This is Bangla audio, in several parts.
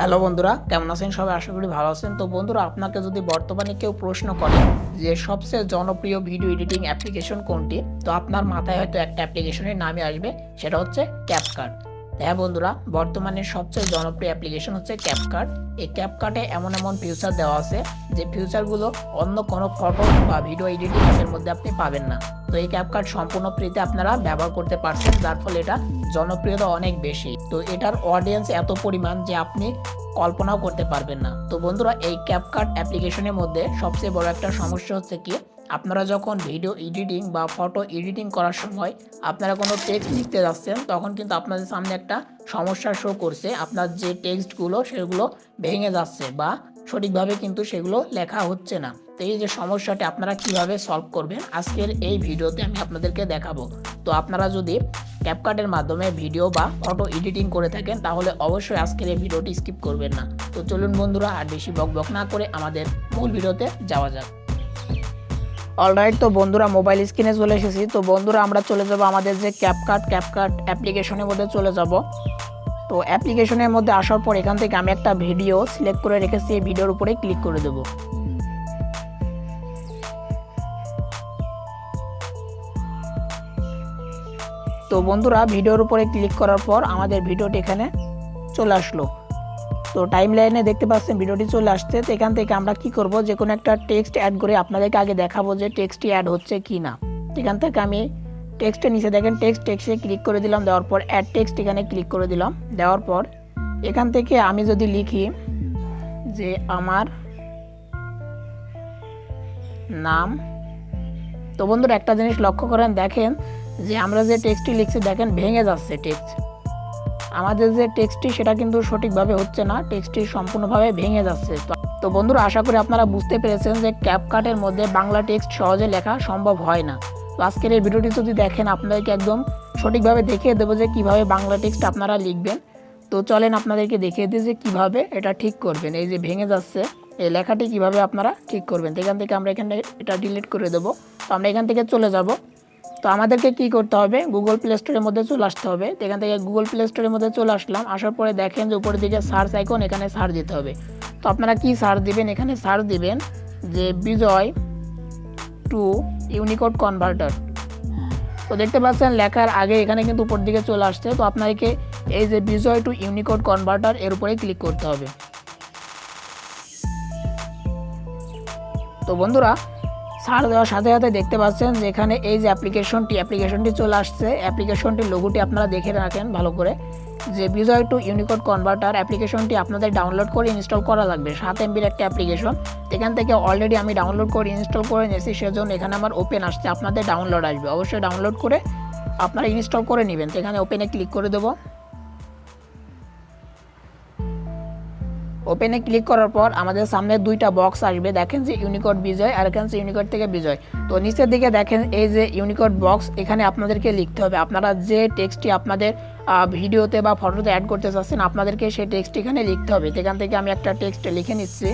হ্যালো বন্ধুরা, কেমন আছেন সবাই? আশা করি ভালো আছেন। তো বন্ধুরা, আপনাকে যদি বর্তমানে কেউ প্রশ্ন করে যে সবচেয়ে জনপ্রিয় ভিডিও এডিটিং অ্যাপ্লিকেশন কোনটি, তো আপনার মাথায় হয়তো একটা অ্যাপ্লিকেশনের নামই আসবে, সেটা হচ্ছে ক্যাপকার্ট হ্যাঁ বন্ধুরা, বর্তমানে সবচেয়ে জনপ্রিয় অ্যাপ্লিকেশন হচ্ছে ক্যাপকার্ট এই ক্যাপকার্টে এমন এমন ফিউচার দেওয়া আছে যে ফিউচারগুলো অন্য কোনো ফটো বা ভিডিও এডিটিং অ্যাপের মধ্যে আপনি পাবেন না। তো এই ক্যাপকার্ট সম্পূর্ণ ফ্রিতে আপনারা ব্যবহার করতে পারছেন, যার ফলে এটা জনপ্রিয়তা অনেক বেশি। তো এটার অডিয়েন্স এত পরিমাণ যে আপনি কল্পনাও করতে পারবেন না। তো বন্ধুরা, এই ক্যাপকার্ট অ্যাপ্লিকেশনের মধ্যে সবচেয়ে বড় একটা সমস্যা হচ্ছে কি? আপনারা যখন ভিডিও এডিটিং বা ফটো এডিটিং করার সময় আপনারা কোনো টেক্সট লিখতে যাচ্ছেন, তখন কিন্তু আপনাদের সামনে একটা সমস্যা শো করছে। আপনার যে টেক্সটগুলো সেগুলো ভেঙে যাচ্ছে বা সঠিকভাবে কিন্তু সেগুলো লেখা হচ্ছে না। তো এই যে সমস্যাটি আপনারা কীভাবে সলভ করবেন, আজকের এই ভিডিওতে আমি আপনাদেরকে দেখাবো। তো আপনারা যদি ক্যাপকার্টের মাধ্যমে ভিডিও বা ফটো এডিটিং করে থাকেন, তাহলে অবশ্যই আজকের এই ভিডিওটি স্কিপ করবেন না। তো চলুন বন্ধুরা, আর বেশি বক বক না করে আমাদের মূল ভিডিওতে যাওয়া যাক। অলরাইট তো বন্ধুরা মোবাইল স্ক্রিনে চলে এসেছি। তো বন্ধুরা, আমরা চলে যাব আমাদের যে ক্যাপকার্ট ক্যাপকার্ট অ্যাপ্লিকেশনের মধ্যে চলে যাব। তো অ্যাপ্লিকেশনের মধ্যে আসার পর এখান থেকে আমি একটা ভিডিও সিলেক্ট করে রেখেছি। এই ভিডিওর উপরে ক্লিক করে দেবো। তো বন্ধুরা ভিডিওর উপরে ক্লিক করার পর আমাদের ভিডিওটি এখানে চলে আসলো। তো টাইম লাইনে দেখতে পাচ্ছেন ভিডিওটি চলে আসছে। তো এখান থেকে আমরা কি করব? যে কোনো একটা টেক্সট অ্যাড করে আপনাদেরকে আগে দেখাবো যে টেক্সটটি অ্যাড হচ্ছে কি না। এখান থেকে আমি টেক্সটের নিচে দেখেন টেক্সট টেক্সটে ক্লিক করে দিলাম, দেওয়ার পর অ্যাড টেক্সট এখানে ক্লিক করে দিলাম। দেওয়ার পর এখান থেকে আমি যদি লিখি যে আমার নাম, তো বন্ধুরা একটা জিনিস লক্ষ্য করেন, দেখেন যে আমরা যে টেক্সটটি লিখছি, দেখেন ভেঙে যাচ্ছে টেক্সট আমাদের যে টেক্সটটি, সেটা কিন্তু সঠিকভাবে হচ্ছে না। টেক্সটটি সম্পূর্ণভাবে ভেঙে যাচ্ছে। তো- বন্ধুরা, আশা করি আপনারা বুঝতে পেরেছেন যে ক্যাপকাটের মধ্যে বাংলা টেক্সট সহজে লেখা সম্ভব হয় না। তো আজকের এই ভিডিওটি যদি দেখেন, আপনাদেরকে একদম সঠিকভাবে দেখিয়ে দেবো যে কীভাবে বাংলা টেক্সট আপনারা লিখবেন। তো চলেন আপনাদেরকে দেখিয়ে দিই যে কীভাবে এটা ঠিক করবেন। এই যে ভেঙে যাচ্ছে, এই লেখাটি কীভাবে আপনারা ঠিক করবেন। তো এখান থেকে আমরা এখানে এটা ডিলিট করে দেবো। তো আমরা এখান থেকে চলে যাব। তো আমাদেরকে কি করতে হবে? গুগল প্লে স্টোরের মধ্যে চলে আসতে হবে। এখান থেকে গুগল প্লে স্টোরের মধ্যে চলে আসলাম। আসার পরে দেখেন যে উপরের দিকে সার্চ আইকন এখানে সার্চ দিতে হবে। তো আপনারা কি সার্চ দিবেন? এখানে সার্চ দিবেন যে বিজয় টু ইউনিকোড কনভার্টার। তো দেখতে পাচ্ছেন লেখার আগে এখানে কিন্তু উপর দিকে চলে আসছে। তো আপনাদেরকে এই যে বিজয় টু ইউনিকোড কনভার্টার, এর উপরে ক্লিক করতে হবে। তো বন্ধুরা সার দেওয়ার সাথে সাথে দেখতে পাচ্ছেন যে এখানে এই যে অ্যাপ্লিকেশনটি অ্যাপ্লিকেশনটি চলে আসছে। অ্যাপ্লিকেশনটির লোগোটি আপনারা দেখে রাখেন ভালো করে। যে বিজয় টু ইউনিকোড কনভার্টার অ্যাপ্লিকেশনটি আপনাদের ডাউনলোড করে ইনস্টল করা লাগবে, সাত এমবির একটা অ্যাপ্লিকেশন এখান থেকে অলরেডি আমি ডাউনলোড করে ইনস্টল করে নিয়েছি, সেজন্য এখানে আমার ওপেন আসছে, আপনাদের ডাউনলোড আসবে। অবশ্যই ডাউনলোড করে আপনারা ইনস্টল করে নেবেন। তো এখানে ওপেনে ক্লিক করে দেবো। ওপেনে ক্লিক করার পর আমাদের সামনে দুইটা বক্স আসবে। দেখেন যে ইউনিকোড বিজয় আর এখানে ইউনিকোড থেকে বিজয় তো নিচের দিকে দেখেন এই যে ইউনিকোড বক্স এখানে আপনাদেরকে লিখতে হবে। আপনারা যে টেক্সটটি আপনাদের ভিডিওতে বা ফটোতে অ্যাড করতে চাচ্ছেন, আপনাদেরকে সেই টেক্সট এখানে লিখতে হবে। সেখান থেকে আমি একটা টেক্সট লিখে নিচ্ছি,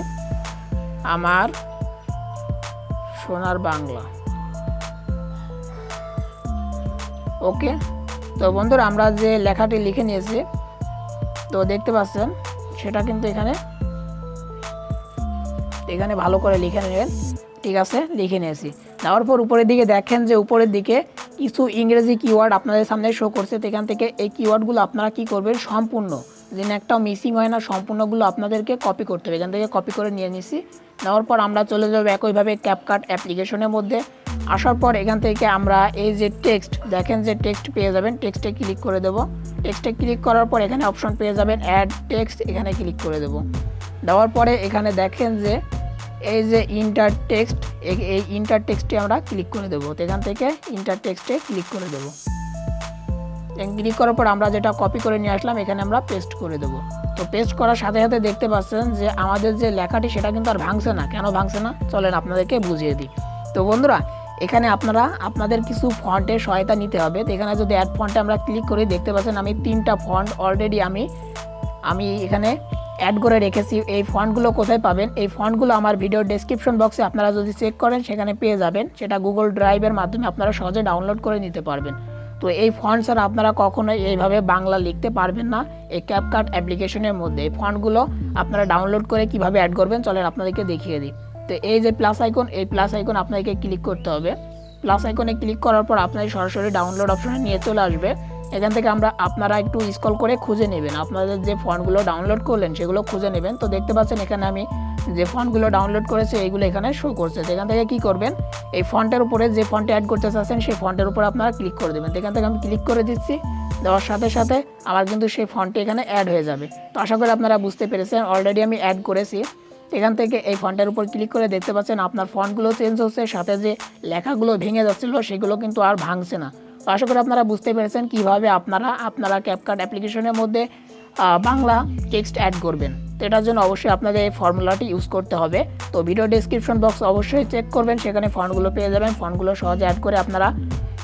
আমার সোনার বাংলা। ওকে তো বন্ধুরা, আমরা যে লেখাটি লিখে নিয়েছি, তো দেখতে পাচ্ছেন সেটা কিন্তু এখানে এখানে ভালো করে লিখে নেবেন। ঠিক আছে, লিখে নিয়েছি। দেওয়ার পর উপরের দিকে দেখেন যে উপরের দিকে কিছু ইংরেজি কিওয়ার্ড আপনাদের সামনে শো করছে। তো এখান থেকে এই কিওয়ার্ডগুলো আপনারা কি করবেন? সম্পূর্ণ। যেন একটাও মিসিং হয় না, সম্পূর্ণগুলো আপনাদেরকে কপি করতে হবে। এখান থেকে কপি করে নিয়ে নিছি। নেওয়ার পর আমরা চলে যাব একইভাবে ক্যাপকাট অ্যাপ্লিকেশনের মধ্যে। আসার পর এখান থেকে আমরা এই যে টেক্সট দেখেন যে টেক্সট পেয়ে যাবেন। টেক্সটে ক্লিক করে দেবো। টেক্সটে ক্লিক করার পর এখানে অপশন পেয়ে যাবেন অ্যাড টেক্সট এখানে ক্লিক করে দেবো। দেওয়ার পরে এখানে দেখেন যে এই যে ইন্টার টেক্সট এই ইন্টার টেক্সটে আমরা ক্লিক করে দেবো। তো এখান থেকে ইন্টার টেক্সটে ক্লিক করে দেবো। ক্লিক করার পর আমরা যেটা কপি করে নিয়ে আসলাম, এখানে আমরা পেস্ট করে দেবো। তো পেস্ট করার সাথে সাথে দেখতে পাচ্ছেন যে আমাদের যে লেখাটি, সেটা কিন্তু আর ভাঙছে না। কেন ভাঙছে না? চলেন আপনাদেরকে বুঝিয়ে দিই। তো বন্ধুরা, এখানে আপনারা, আপনাদের কিছু ফন্টের সহায়তা নিতে হবে। তো এখানে যদি অ্যাড ফন্টে আমরা ক্লিক করি, দেখতে পাচ্ছেন আমি তিনটা ফন্ট অলরেডি আমি আমি এখানে অ্যাড করে রেখেছি। এই ফন্টগুলো কোথায় পাবেন? এই ফন্টগুলো আমার ভিডিও ডেসক্রিপশন বক্সে আপনারা যদি চেক করেন, সেখানে পেয়ে যাবেন। সেটা গুগল ড্রাইভের মাধ্যমে আপনারা সহজে ডাউনলোড করে নিতে পারবেন। তো এই ফন্ট ছাড়া আপনারা কখনোই এইভাবে বাংলা লিখতে পারবেন না। এই ক্যাপকাট অ্যাপ্লিকেশনের মধ্যে। এই ফন্টগুলো আপনারা ডাউনলোড করে কীভাবে অ্যাড করবেন, চলেন আপনাদেরকে দেখিয়ে দিই। তো এই যে প্লাস আইকন এই প্লাস আইকন আপনাদেরকে ক্লিক করতে হবে। প্লাস আইকনে ক্লিক করার পর আপনার সরাসরি ডাউনলোড অপশনে নিয়ে চলে আসবে। এখান থেকে আমরা আপনারা একটু স্ক্রল করে খুঁজে নেবেন। আপনাদের যে ফন্টগুলো ডাউনলোড করলেন, সেগুলো খুঁজে নেবেন। তো দেখতে পাচ্ছেন এখানে আমি যে ফন্টগুলো ডাউনলোড করেছি এইগুলো এখানে শো করছে। এখান থেকে কি করবেন, এই ফন্টের উপরে যে ফন্টে অ্যাড করতে চাচ্ছেন, সেই ফন্টের উপর আপনারা ক্লিক করে দেবেন। এখান থেকে আমি ক্লিক করে দিচ্ছি, দেওয়ার সাথে সাথে আমার কিন্তু সেই ফন্টটি এখানে অ্যাড হয়ে যাবে। তো আশা করি আপনারা বুঝতে পেরেছেন অলরেডি আমি অ্যাড করেছি। এখান থেকে এই ফন্টের উপর ক্লিক করে দেখতে পাচ্ছেন, আপনার ফন্টগুলো চেঞ্জ হচ্ছে, সাথে যে লেখাগুলো ভেঙে যাচ্ছিল, সেগুলো কিন্তু আর ভাঙছে না। তো আশা করি আপনারা বুঝতে পেরেছেন কীভাবে আপনারা আপনারা ক্যাপকাট অ্যাপ্লিকেশনের মধ্যে বাংলা টেক্সট অ্যাড করবেন। তো এটার জন্য অবশ্যই আপনাদের এই ফর্মুলাটি ইউজ করতে হবে। তো ভিডিও ডিসক্রিপশন বক্স অবশ্যই চেক করবেন, সেখানে ফন্টগুলো পেয়ে যাবেন। ফন্টগুলো সহজে অ্যাড করে আপনারা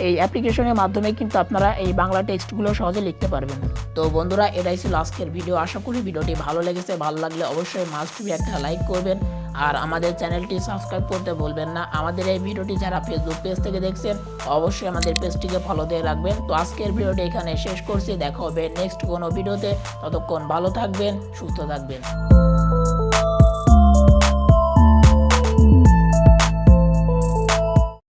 এই অ্যাপ্লিকেশনের মাধ্যমে কিন্তু আপনারা এই বাংলা টেক্সটগুলো সহজে লিখতে পারবেন। তো বন্ধুরা, এটাই ছিল আজকের ভিডিও আশা করি ভিডিওটি ভালো লেগেছে। ভালো লাগলে অবশ্যই মাস্ট বি একটা লাইক করবেন। আর আমাদের চ্যানেলটি সাবস্ক্রাইব করতে বলবেন না। আমাদের এই ভিডিওটি যারা ফেসবুক পেজ থেকে দেখছেন, অবশ্যই আমাদের পেজটিকে ফলো দিয়ে রাখবেন। তো আজকের ভিডিওটি এখানে শেষ করছি। দেখা হবে নেক্সট কোনো ভিডিওতে। ততক্ষণ ভালো থাকবেন, সুস্থ থাকবেন।